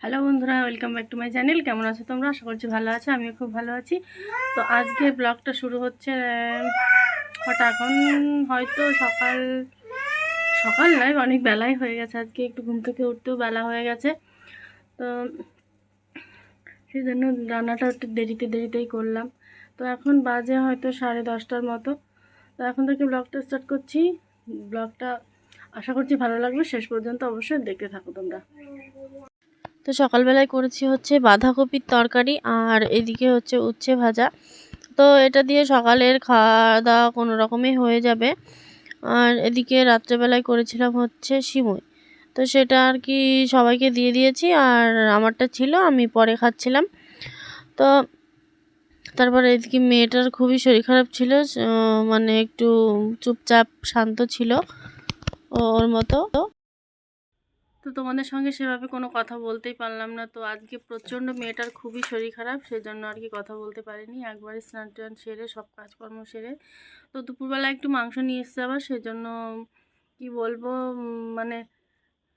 Hello বন্ধুরা welcome back to my channel কেমন আছো তোমরা? আশা করছি ভালো আছো, আমিও খুব ভালো আছি। তো আজকে ব্লগটা শুরু হচ্ছে, হঠাৎ এখন হয়তো সকাল সকাল নয়, অনেক বেলাই হয়ে গেছে আজকে। একটু ঘুম থেকে উঠতেও বেলা হয়ে গেছে। তো সেই জন্য রান্নাটা একটু দেরিতে, দেরিতেই করলাম। তো এখন বাজে হয়তো সাড়ে দশটার মতো। তো এখন থেকে ব্লগটা স্টার্ট করছি। ব্লগটা আশা করছি ভালো লাগবে। শেষ পর্যন্ত অবশ্যই দেখতে থাকো তোমরা। তো সকালবেলায় করেছি হচ্ছে বাঁধাকপির তরকারি আর এদিকে হচ্ছে উচ্ছে ভাজা। তো এটা দিয়ে সকালের খাওয়া দাওয়া কোনো রকমই হয়ে যাবে। আর এদিকে রাত্রেবেলায় করেছিলাম হচ্ছে সিমুই। তো সেটা আর কি সবাইকে দিয়ে দিয়েছি আর আমারটা ছিল, আমি পরে খাচ্ছিলাম। তো তারপরে এদিকে মেয়েটার খুবই শরীর খারাপ ছিল মানে একটু চুপচাপ শান্ত ছিল ওর মতো। তো তোমাদের সঙ্গে সেভাবে কোনো কথা বলতেই পারলাম না। তো আজকে প্রচণ্ড মেয়েটার খুবই শরীর খারাপ, সেজন্য আর কি কথা বলতে পারিনি। একবারে স্নান টান সেরে, সব কাজকর্ম সেরে, তো দুপুরবেলা একটু মাংস নিয়ে এসছে আবার, সেজন্য কি বলব মানে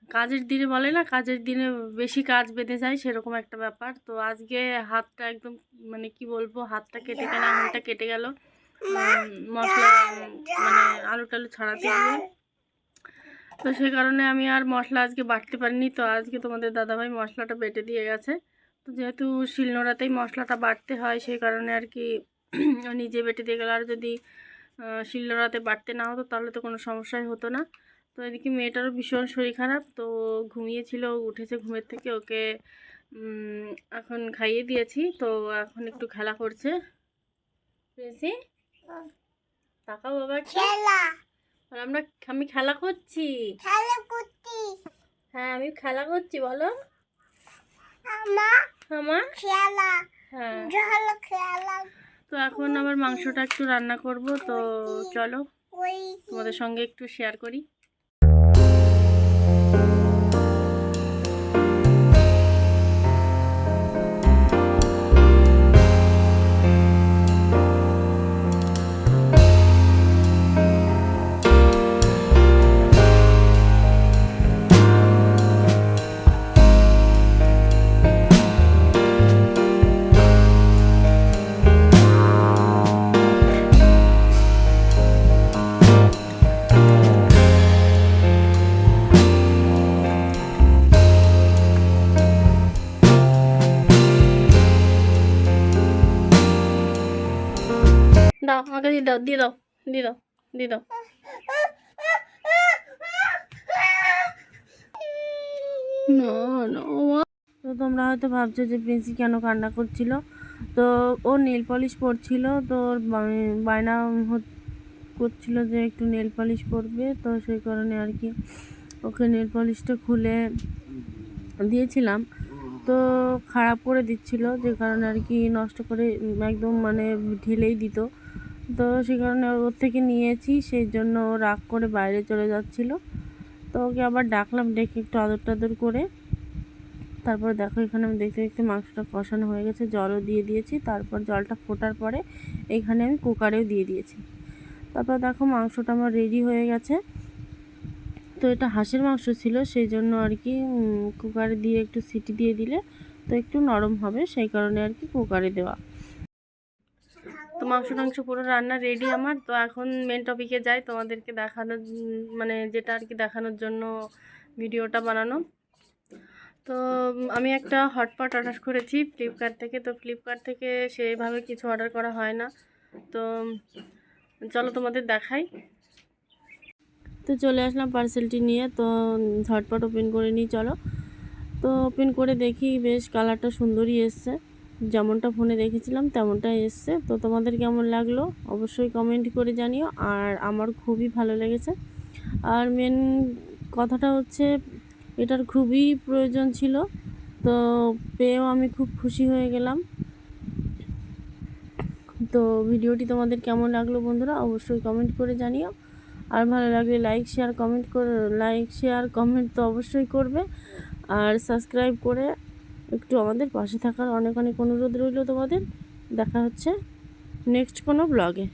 কাজের দিনে বলে না, কাজের দিনে বেশি কাজ বেঁধে যায়, সেরকম একটা ব্যাপার। তো আজকে হাতটা একদম মানে কি বলব, হাতটা কেটে গেল, আঙুলটা কেটে গেল। মশলা মানে আলু টালু ছাড়াতে গিয়ে। তো সেই কারণে আমি আর মশলা আজকে বাটতে পারিনি। তো আজকে তোমাদের দাদাভাই মশলাটা বেটে দিয়ে গেছে। তো যেহেতু শিলনোড়াতেই মশলাটা বাটতে হয় সেই কারণে আর কি নিজে বেটে দিয়ে গেল। আর যদি শিলনোড়াতে বাটতে না হতো তাহলে তো কোনো সমস্যাই হতো না। তো এদিকে মেয়েটারও ভীষণ শরীর খারাপ তো ঘুমিয়েছিল উঠেছে ঘুমের থেকে ওকে এখন খাইয়ে দিয়েছি। তো এখন একটু খেলা করছে। প্রিন্সি তাকাও বাবা খেলা। আর আমরা আমি খেলা করছি। খেলা করছি। হ্যাঁ আমি খেলা করছি বলো। আমার আমার খেলা। হ্যাঁ। খেলা। তো এখন আবার মাংসটা একটু রান্না করব তো চলো। তোমাদের সঙ্গে একটু শেয়ার করি। দাও আমাকে দিয়ে দাও দিয়ে দাও দিয়ে দাও দিয়ে দাও না না তো তোমরা হয়তো ভাবছ যে প্রিন্সি কেন কান্না করছিল? তো ও নেল পলিশ পরছিল তো ওর বায়না করছিল যে একটু নেল পলিশ পরবে তো সেই কারণে আর কি ওকে নেল পলিশটা খুলে দিয়েছিলাম। তো খারাপ করে দিচ্ছিল যে কারণে আর কি নষ্ট করে একদম মানে ঢেলেই দিত। তো সেই কারণে ওর থেকে নিয়েছি, সেই জন্য ও রাগ করে বাইরে চলে যাচ্ছিল। তো ওকে আবার ডাকলাম, ডেকে একটু আদর টাদর করে। তারপর দেখো এখানে আমি দেখতে দেখতে মাংসটা কষানো হয়ে গেছে, জলও দিয়ে দিয়েছি। তারপর জলটা ফোটার পরে এখানে আমি কুকারেও দিয়ে দিয়েছি। তারপর দেখো মাংসটা আমার রেডি হয়ে গেছে। তো এটা হাঁসের মাংস ছিল, সেই জন্য আর কি কুকারে দিয়ে একটু সিটি দিয়ে দিলে তো একটু নরম হবে, সেই কারণে আর কি কুকারে দেওয়া। তো মাংস টাংস পুরো রান্না রেডি আমার। তো এখন মেন টপিকে যাই, তোমাদেরকে দেখানোর মানে যেটা আর কি দেখানোর জন্য ভিডিওটা বানানো। তো আমি একটা হটপট অর্ডার করেছি ফ্লিপকার্ট থেকে। তো ফ্লিপকার্ট থেকে সেইভাবে কিছু অর্ডার করা হয় না। তো চলো তোমাদের দেখাই। তো চলে আসলাম পার্সেলটি নিয়ে। তো ঝটপট ওপেন করে নিই, চলো। তো ওপেন করে দেখি, বেশ কালারটা সুন্দরই এসছে। যেমনটা ফোনে দেখেছিলাম, তেমনটাই এসছে। তো তোমাদের কেমন লাগল অবশ্যই কমেন্ট করে জানিও। আর আমার খুবই ভালো লেগেছে। আর মেন কথাটা হচ্ছে, এটার খুবই প্রয়োজন ছিল। তো পেয়েও আমি খুব খুশি হয়ে গেলাম। তো ভিডিওটি তোমাদের কেমন লাগল বন্ধুরা অবশ্যই কমেন্ট করে জানিও। আর ভালো লাগলে লাইক শেয়ার কমেন্ট করে লাইক শেয়ার কমেন্ট তো অবশ্যই করবে। আর সাবস্ক্রাইব করে একটু আমাদের পাশে থাকার অনেক অনেক অনুরোধ রইল তোমাদের। দেখা হচ্ছে নেক্সট কোনো ব্লগে